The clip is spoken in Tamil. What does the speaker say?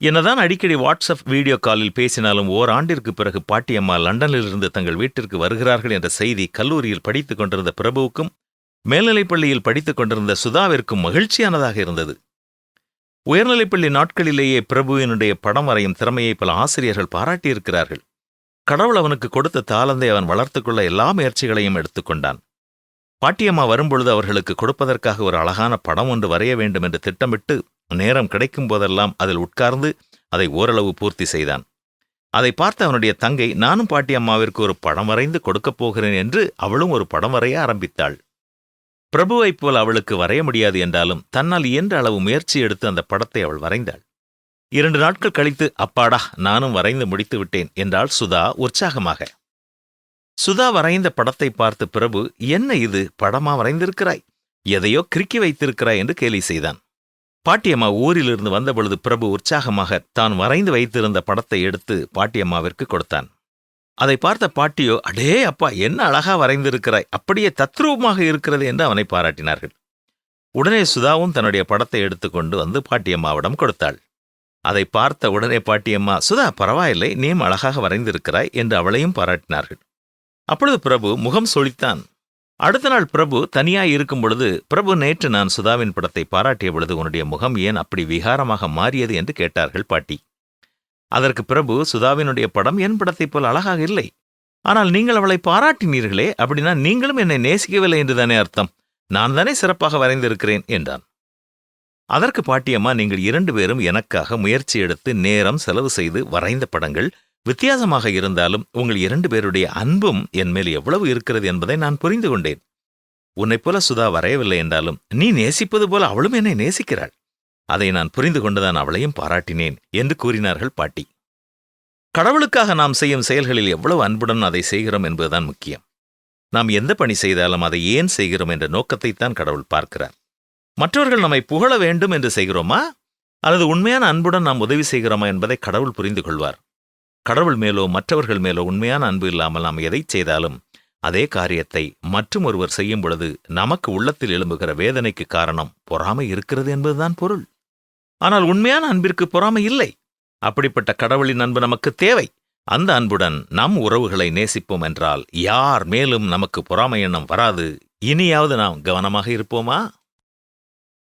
என்னதான் அடிக்கடி வாட்ஸ்அப் வீடியோ காலில் பேசினாலும் ஓராண்டிற்கு பிறகு பாட்டியம்மா லண்டனிலிருந்து தங்கள் வீட்டிற்கு வருகிறார்கள் என்ற செய்தி கல்லூரியில் படித்துக் கொண்டிருந்த பிரபுவுக்கும் மேல்நிலைப்பள்ளியில் படித்துக் கொண்டிருந்த சுதாவிற்கும் மகிழ்ச்சியானதாக இருந்தது. உயர்நிலைப்பள்ளி நாட்களிலேயே பிரபுவினுடைய படம் வரையும் திறமையை பல ஆசிரியர்கள் பாராட்டியிருக்கிறார்கள். கடவுள் அவனுக்கு கொடுத்த தாளந்தை அவன் வளர்த்துக்கொள்ள எல்லா முயற்சிகளையும் எடுத்துக்கொண்டான் பாட்டியம்மா வரும்பொழுது அவர்களுக்கு கொடுப்பதற்காக ஒரு அழகான படம் ஒன்று வரைய வேண்டும் என்று திட்டமிட்டு நேரம் கிடைக்கும் போதெல்லாம் அதில் உட்கார்ந்து அதை ஓரளவு பூர்த்தி செய்தான். அதை பார்த்த அவனுடைய தங்கை நானும் பாட்டி அம்மாவிற்கு ஒரு படம் வரைந்து கொடுக்கப் போகிறேன் என்று அவளும் ஒரு படம் வரைய ஆரம்பித்தாள். பிரபுவைப் போல் அவளுக்கு வரைய முடியாது என்றாலும் தன்னால் இயன்ற அளவு முயற்சி எடுத்து அந்த படத்தை அவள் வரைந்தாள். இரண்டு நாட்கள் கழித்து அப்பாடா நானும் வரைந்து முடித்து விட்டேன் என்றாள் சுதா உற்சாகமாக. சுதா வரைந்த படத்தை பார்த்து பிரபு என்ன இது படமா வரைந்திருக்கிறாய்? எதையோ கிறுக்கி வைத்திருக்கிறாய் என்று கேலி செய்தான். பாட்டியம்மா ஊரிலிருந்து வந்தபொழுது பிரபு உற்சாகமாக தான் வரைந்து வைத்திருந்த படத்தை எடுத்து பாட்டியம்மாவிற்கு கொடுத்தான். அதை பார்த்த பாட்டியோ அடே அப்பா என்ன அழகா வரைந்திருக்கிறாய்? அப்படியே தத்ரூபமாக இருக்கிறது என்று அவனை பாராட்டினார்கள். உடனே சுதாவும் தன்னுடைய படத்தை எடுத்துக்கொண்டு வந்து பாட்டியம்மாவிடம் கொடுத்தாள். அதை பார்த்த உடனே பாட்டியம்மா சுதா பரவாயில்லை நீயும் அழகாக வரைந்திருக்கிறாய்? என்று அவளையும் பாராட்டினார்கள். அப்பொழுது பிரபு முகம் சொலித்தான். அடுத்த நாள் பிரபு தனியாக இருக்கும் பொழுது பிரபு நேற்று நான் சுதாவின் படத்தை பாராட்டிய பொழுது உன்னுடைய முகம் ஏன் அப்படி விகாரமாக மாறியது? என்று கேட்டார்கள் பாட்டி. அதற்கு பிரபு சுதாவினுடைய படம் என் படத்தைப் போல் அழகாக இல்லை. ஆனால் நீங்கள் அவளை பாராட்டினீர்களே அப்படின்னா நீங்களும் என்னை நேசிக்கவில்லை என்றுதானே அர்த்தம். நான் தானே சிறப்பாக வரைந்திருக்கிறேன் என்றான். அதற்கு பாட்டியம்மா நீங்கள் இரண்டு பேரும் எனக்காக முயற்சி எடுத்து நேரம் செலவு செய்து வரைந்த படங்கள் வித்தியாசமாக இருந்தாலும் உங்கள் இரண்டு பேருடைய அன்பும் என் மேல் எவ்வளவு இருக்கிறது என்பதை நான் புரிந்து கொண்டேன். உன்னைப் போல சுதா வரையவில்லை என்றாலும் நீ நேசிப்பது போல அவளும் என்னை நேசிக்கிறாள். அதை நான் புரிந்து கொண்டுதான் அவளையும் பாராட்டினேன் என்று கூறினார்கள் பாட்டி. கடவுளுக்காக நாம் செய்யும் செயல்களில் எவ்வளவு அன்புடன் அதை செய்கிறோம் என்பதுதான் முக்கியம். நாம் எந்த பணி செய்தாலும் அதை ஏன் செய்கிறோம் என்ற நோக்கத்தைத்தான் கடவுள் பார்க்கிறார். மற்றவர்கள் நம்மை புகழ வேண்டும் என்று செய்கிறோமா? அல்லது உண்மையான அன்புடன் நாம் உதவி செய்கிறோமா என்பதை கடவுள் புரிந்து கொள்வார். கடவுள் மேலோ மற்றவர்கள் மேலோ உண்மையான அன்பு இல்லாமல் நாம் எதை செய்தாலும் அதே காரியத்தை மற்றும் ஒருவர் செய்யும் பொழுது நமக்கு உள்ளத்தில் எழும்புகிற வேதனைக்கு காரணம் பொறாமை இருக்கிறது என்பதுதான் பொருள். ஆனால் உண்மையான அன்பிற்கு பொறாமை இல்லை. அப்படிப்பட்ட கடவுளின் அன்பு நமக்கு தேவை. அந்த அன்புடன் நம் உறவுகளை நேசிப்போம் என்றால் யார் மேலும் நமக்கு பொறாமை எண்ணம் வராது? இனியாவது நாம் கவனமாக இருப்போமா?